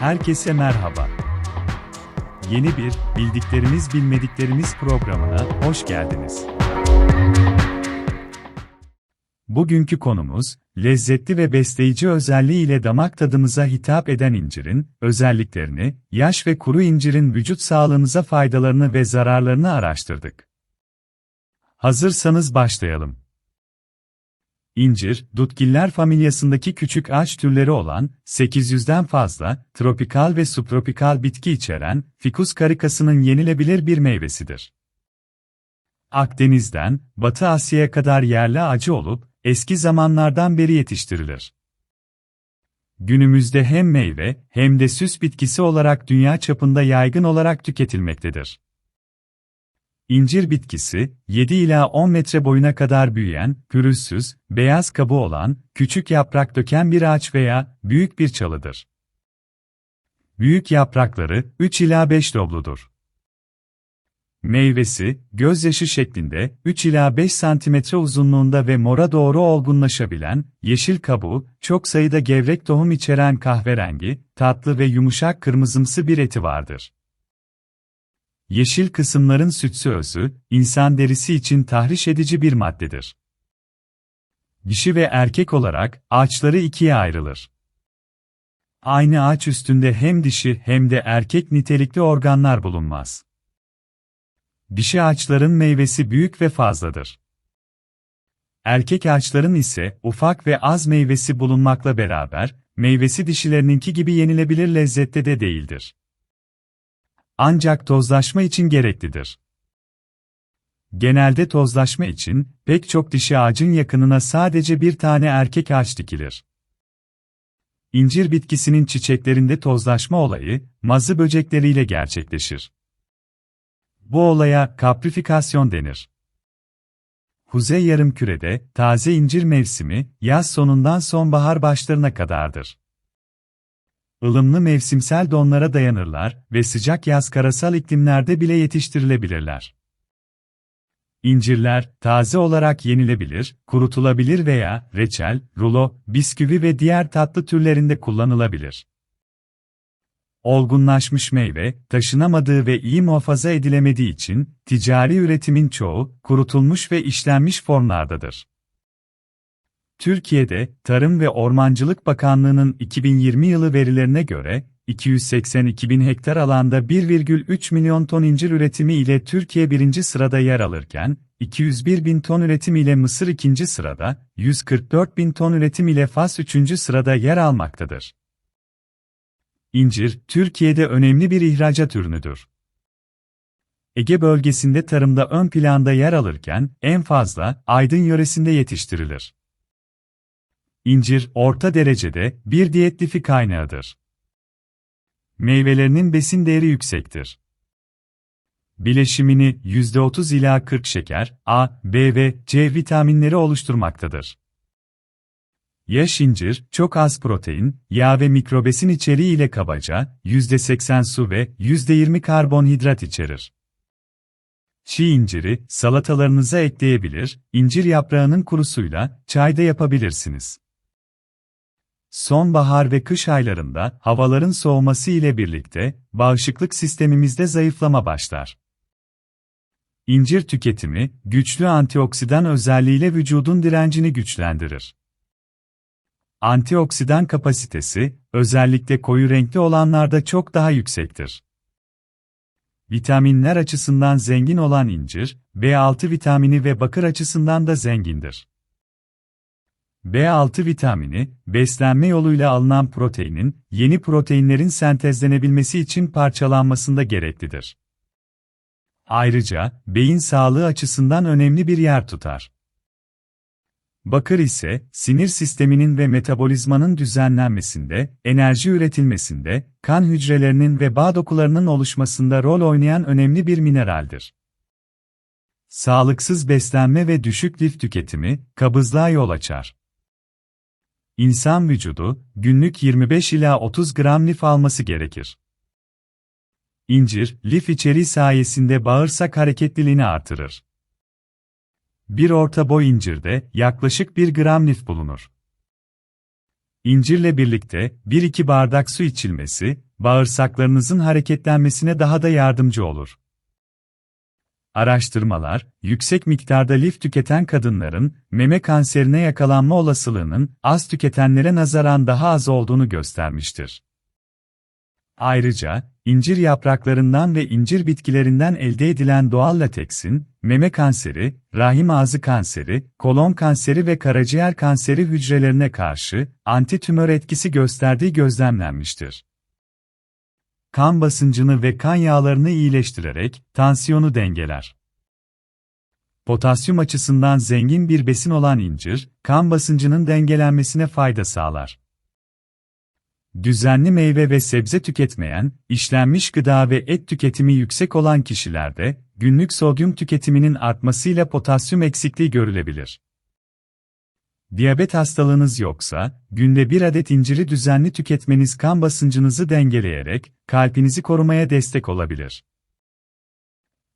Herkese merhaba. Yeni bir Bildiklerimiz Bilmediklerimiz programına hoş geldiniz. Bugünkü konumuz, lezzetli ve besleyici özelliği ile damak tadımıza hitap eden incirin özelliklerini, yaş ve kuru incirin vücut sağlığımıza faydalarını ve zararlarını araştırdık. Hazırsanız başlayalım. İncir, dutgiller familyasındaki küçük ağaç türleri olan, 800'den fazla, tropikal ve subtropikal bitki içeren, fikus karikasının yenilebilir bir meyvesidir. Akdeniz'den, Batı Asya'ya kadar yerli ağacı olup, eski zamanlardan beri yetiştirilir. Günümüzde hem meyve, hem de süs bitkisi olarak dünya çapında yaygın olarak tüketilmektedir. İncir bitkisi, 7 ila 10 metre boyuna kadar büyüyen, pürüzsüz, beyaz kabuğu olan, küçük yaprak döken bir ağaç veya büyük bir çalıdır. Büyük yaprakları 3 ila 5 lobludur. Meyvesi, gözyaşı şeklinde 3 ila 5 santimetre uzunluğunda ve mora doğru olgunlaşabilen, yeşil kabuğu, çok sayıda gevrek tohum içeren kahverengi, tatlı ve yumuşak kırmızımsı bir eti vardır. Yeşil kısımların sütsü özü, insan derisi için tahriş edici bir maddedir. Dişi ve erkek olarak ağaçları ikiye ayrılır. Aynı ağaç üstünde hem dişi hem de erkek nitelikli organlar bulunmaz. Dişi ağaçların meyvesi büyük ve fazladır. Erkek ağaçların ise ufak ve az meyvesi bulunmakla beraber, meyvesi dişilerininki gibi yenilebilir lezzette de değildir. Ancak tozlaşma için gereklidir. Genelde tozlaşma için, pek çok dişi ağacın yakınına sadece bir tane erkek ağaç dikilir. İncir bitkisinin çiçeklerinde tozlaşma olayı, mazı böcekleriyle gerçekleşir. Bu olaya kaprifikasyon denir. Kuzey yarımkürede, taze incir mevsimi, yaz sonundan sonbahar başlarına kadardır. Ilımlı mevsimsel donlara dayanırlar ve sıcak yaz karasal iklimlerde bile yetiştirilebilirler. İncirler, taze olarak yenilebilir, kurutulabilir veya reçel, rulo, bisküvi ve diğer tatlı türlerinde kullanılabilir. Olgunlaşmış meyve, taşınamadığı ve iyi muhafaza edilemediği için, ticari üretimin çoğu, kurutulmuş ve işlenmiş formlardadır. Türkiye'de, Tarım ve Ormancılık Bakanlığı'nın 2020 yılı verilerine göre, 282 bin hektar alanda 1,3 milyon ton incir üretimi ile Türkiye birinci sırada yer alırken, 201 bin ton üretim ile Mısır ikinci sırada, 144 bin ton üretim ile Fas üçüncü sırada yer almaktadır. İncir, Türkiye'de önemli bir ihracat ürünüdür. Ege bölgesinde tarımda ön planda yer alırken, en fazla Aydın yöresinde yetiştirilir. İncir, orta derecede bir diyet lifi kaynağıdır. Meyvelerinin besin değeri yüksektir. Bileşimini %30 ila 40 şeker, A, B ve C vitaminleri oluşturmaktadır. Yaş incir, çok az protein, yağ ve mikrobesin içeriği ile kabaca, %80 su ve %20 karbonhidrat içerir. Çiğ inciri, salatalarınıza ekleyebilir, incir yaprağının kurusuyla, çayda yapabilirsiniz. Sonbahar ve kış aylarında, havaların soğuması ile birlikte, bağışıklık sistemimizde zayıflama başlar. İncir tüketimi, güçlü antioksidan özelliğiyle vücudun direncini güçlendirir. Antioksidan kapasitesi, özellikle koyu renkli olanlarda çok daha yüksektir. Vitaminler açısından zengin olan incir, B6 vitamini ve bakır açısından da zengindir. B6 vitamini, beslenme yoluyla alınan proteinin, yeni proteinlerin sentezlenebilmesi için parçalanmasında gereklidir. Ayrıca, beyin sağlığı açısından önemli bir yer tutar. Bakır ise, sinir sisteminin ve metabolizmanın düzenlenmesinde, enerji üretilmesinde, kan hücrelerinin ve bağ dokularının oluşmasında rol oynayan önemli bir mineraldir. Sağlıksız beslenme ve düşük lif tüketimi, kabızlığa yol açar. İnsan vücudu, günlük 25 ila 30 gram lif alması gerekir. İncir, lif içeriği sayesinde bağırsak hareketliliğini artırır. Bir orta boy incirde yaklaşık 1 gram lif bulunur. İncirle birlikte 1-2 bardak su içilmesi, bağırsaklarınızın hareketlenmesine daha da yardımcı olur. Araştırmalar, yüksek miktarda lif tüketen kadınların meme kanserine yakalanma olasılığının az tüketenlere nazaran daha az olduğunu göstermiştir. Ayrıca, incir yapraklarından ve incir bitkilerinden elde edilen doğal lateksin, meme kanseri, rahim ağzı kanseri, kolon kanseri ve karaciğer kanseri hücrelerine karşı antitümör etkisi gösterdiği gözlemlenmiştir. Kan basıncını ve kan yağlarını iyileştirerek tansiyonu dengeler. Potasyum açısından zengin bir besin olan incir, kan basıncının dengelenmesine fayda sağlar. Düzenli meyve ve sebze tüketmeyen, işlenmiş gıda ve et tüketimi yüksek olan kişilerde, günlük sodyum tüketiminin artmasıyla potasyum eksikliği görülebilir. Diyabet hastalığınız yoksa, günde bir adet inciri düzenli tüketmeniz kan basıncınızı dengeleyerek, kalbinizi korumaya destek olabilir.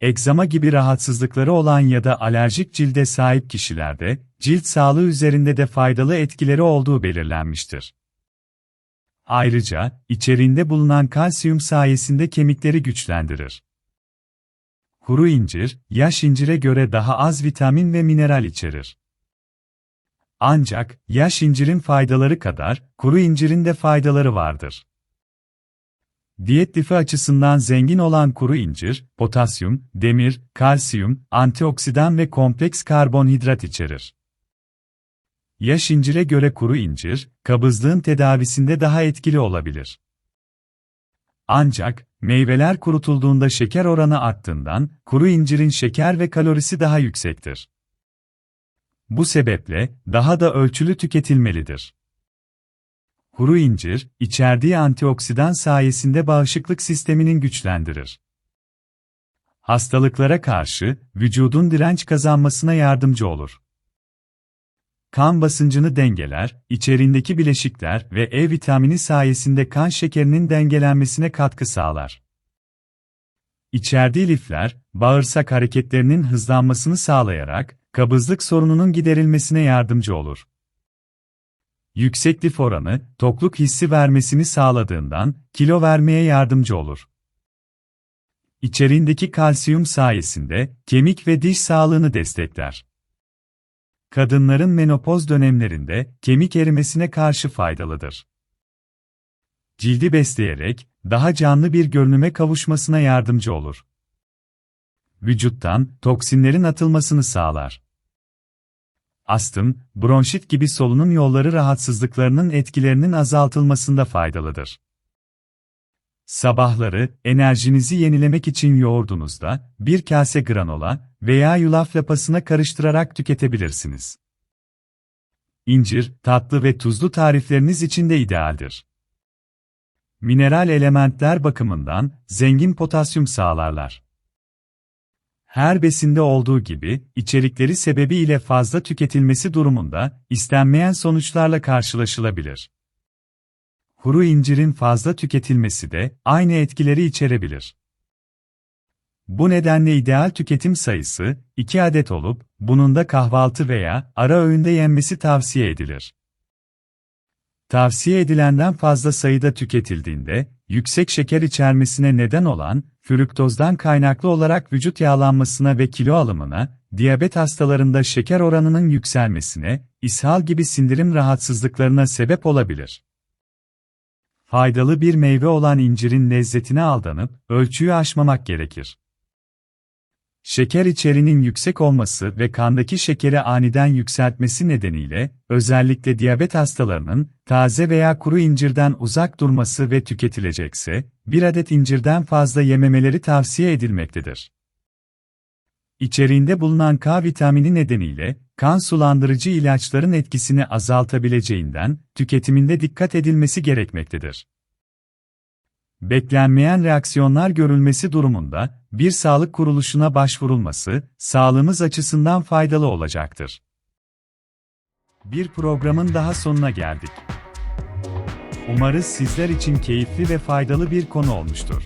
Egzama gibi rahatsızlıkları olan ya da alerjik cilde sahip kişilerde, cilt sağlığı üzerinde de faydalı etkileri olduğu belirlenmiştir. Ayrıca, içeriğinde bulunan kalsiyum sayesinde kemikleri güçlendirir. Kuru incir, yaş incire göre daha az vitamin ve mineral içerir. Ancak, yaş incirin faydaları kadar, kuru incirin de faydaları vardır. Diyet lifi açısından zengin olan kuru incir, potasyum, demir, kalsiyum, antioksidan ve kompleks karbonhidrat içerir. Yaş incire göre kuru incir, kabızlığın tedavisinde daha etkili olabilir. Ancak, meyveler kurutulduğunda şeker oranı arttığından, kuru incirin şeker ve kalorisi daha yüksektir. Bu sebeple, daha da ölçülü tüketilmelidir. Kuru incir, içerdiği antioksidan sayesinde bağışıklık sisteminin güçlendirir. Hastalıklara karşı, vücudun direnç kazanmasına yardımcı olur. Kan basıncını dengeler, içerindeki bileşikler ve E vitamini sayesinde kan şekerinin dengelenmesine katkı sağlar. İçerdiği lifler, bağırsak hareketlerinin hızlanmasını sağlayarak, kabızlık sorununun giderilmesine yardımcı olur. Yüksek lif oranı, tokluk hissi vermesini sağladığından, kilo vermeye yardımcı olur. İçeriğindeki kalsiyum sayesinde, kemik ve diş sağlığını destekler. Kadınların menopoz dönemlerinde, kemik erimesine karşı faydalıdır. Cildi besleyerek, daha canlı bir görünüme kavuşmasına yardımcı olur. Vücuttan, toksinlerin atılmasını sağlar astım, bronşit gibi solunum yolları rahatsızlıklarının etkilerinin azaltılmasında faydalıdır. Sabahları, enerjinizi yenilemek için yoğurdunuzda, bir kase granola veya yulaf lapasına karıştırarak tüketebilirsiniz. İncir, tatlı ve tuzlu tarifleriniz için de idealdir. Mineral elementler bakımından zengin potasyum sağlarlar. Her besinde olduğu gibi, içerikleri sebebiyle fazla tüketilmesi durumunda, istenmeyen sonuçlarla karşılaşılabilir. Kuru incirin fazla tüketilmesi de, aynı etkileri içerebilir. Bu nedenle ideal tüketim sayısı, 2 adet olup, bunun da kahvaltı veya ara öğünde yenmesi tavsiye edilir. Tavsiye edilenden fazla sayıda tüketildiğinde, yüksek şeker içermesine neden olan, fruktozdan kaynaklı olarak vücut yağlanmasına ve kilo alımına, diyabet hastalarında şeker oranının yükselmesine, ishal gibi sindirim rahatsızlıklarına sebep olabilir. Faydalı bir meyve olan incirin lezzetine aldanıp, ölçüyü aşmamak gerekir. Şeker içeriğinin yüksek olması ve kandaki şekeri aniden yükseltmesi nedeniyle, özellikle diyabet hastalarının, taze veya kuru incirden uzak durması ve tüketilecekse, bir adet incirden fazla yememeleri tavsiye edilmektedir. İçeriğinde bulunan K vitamini nedeniyle, kan sulandırıcı ilaçların etkisini azaltabileceğinden, tüketiminde dikkat edilmesi gerekmektedir. Beklenmeyen reaksiyonlar görülmesi durumunda, bir sağlık kuruluşuna başvurulması, sağlığımız açısından faydalı olacaktır. Bir programın daha sonuna geldik. Umarız sizler için keyifli ve faydalı bir konu olmuştur.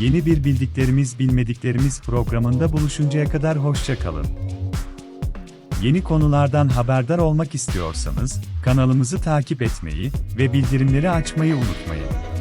Yeni bir bildiklerimiz bilmediklerimiz programında buluşuncaya kadar hoşça kalın. Yeni konulardan haberdar olmak istiyorsanız kanalımızı takip etmeyi ve bildirimleri açmayı unutmayın.